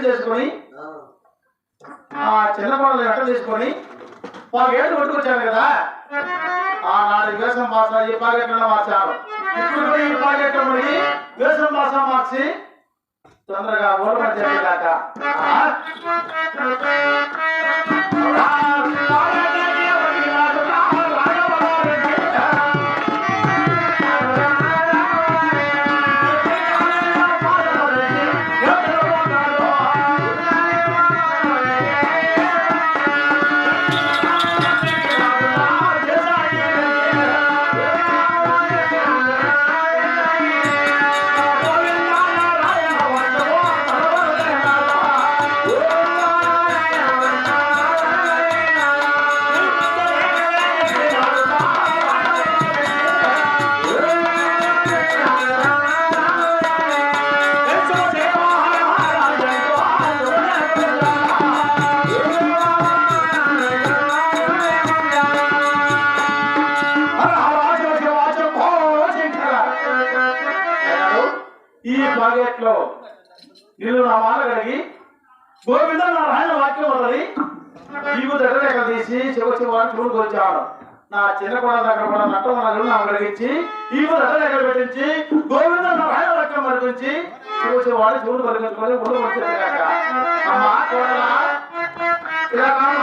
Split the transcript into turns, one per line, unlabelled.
చేసుకొని ఆ. చిన్న కోడలు ఎట్ట తీసుకొని వాళ్ళ ఏడు కొట్టుకొచ్చాను కదా. ఆ నాలుగు వేషం భాష ఈ పాకెట్లో మార్చాను ఇప్పుడు కూడా ఈ పాకెట్లో వేషం భాష మార్చి తొందరగా ఓర్మ జరిగేదాక. ఈ పాకెట్లో నీళ్ళు నా మాట కలిగి గోవింద నా రాయన వాక్యం ఉన్నది. నీకు దగ్గర తీసి చివరి వాడిని చూడుకొచ్చాను నా చిన్న కూడా దగ్గర కూడా నట్టం నగలు నాకు కలిగించి ఈ దగ్గర దగ్గర పెట్టించి గోవింద నా రాయన వాక్యం మరిపించి చివరి వాడిని చూడు కలిగించుకొని ముందు వచ్చేది కాక అమ్మా కోడలా ఇలా రామా